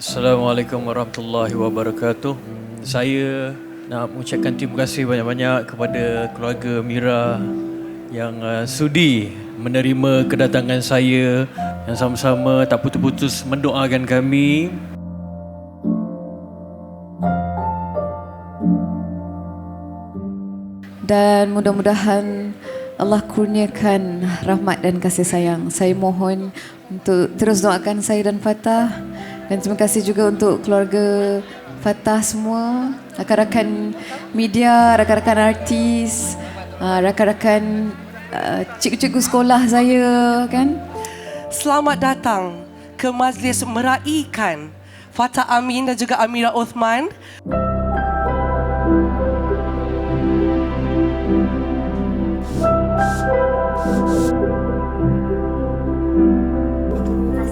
Assalamualaikum warahmatullahi wabarakatuh. Saya nak mengucapkan terima kasih banyak-banyak kepada keluarga Mira yang uh, sudi menerima kedatangan saya yang sama-sama tak putus-putus mendoakan kami dan mudah-mudahan Allah kurniakan rahmat dan kasih sayang. Saya mohon untuk terus doakan saya dan Fatah dan terima kasih juga untuk keluarga Fatah semua, rakan-rakan media, rakan-rakan artis, ah, rakan-rakan ah, cikgu-cikgu sekolah saya kan. Selamat datang ke majlis meraihkan Fatah Amin dan juga Amira Othman.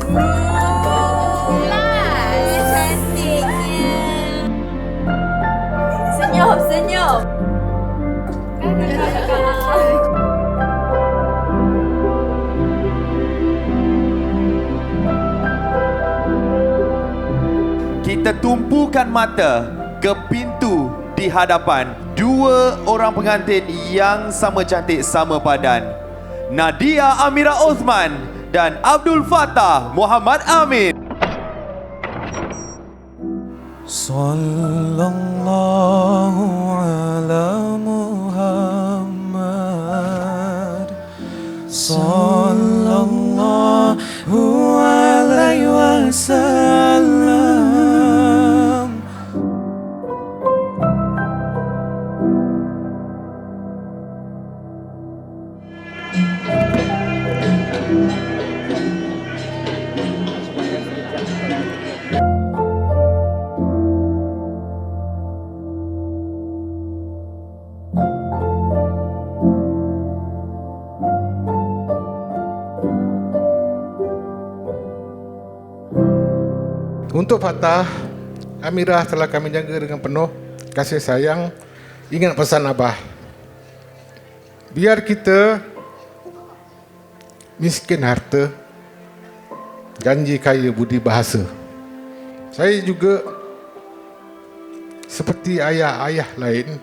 Senyum, kita tumpukan mata ke pintu di hadapan dua orang pengantin yang sama cantik sama padan. Nadia Amira Osman dan Abdul Fattah Muhammad Amin. Sallallahu ala Muhammad Sallallahu alaihi wasallam Untuk Fatah, Amirah telah kami jaga dengan penuh kasih sayang. Ingat pesan Abah. Biar kita miskin harta, janji kaya budi bahasa. Saya juga seperti ayah-ayah lain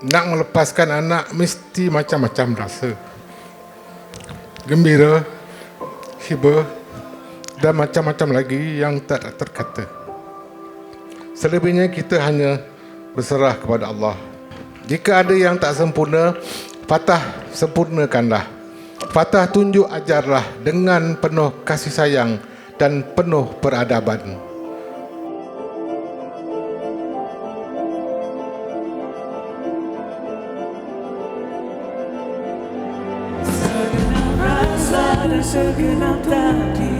nak melepaskan anak mesti macam-macam rasa. Gembira, hibah, dan macam-macam lagi yang tak terkata. Selebihnya kita hanya berserah kepada Allah. Jika ada yang tak sempurna, Fatah sempurnakanlah. Fatah tunjuk ajarlah dengan penuh kasih sayang dan penuh peradaban. Rasa dan segenap takdir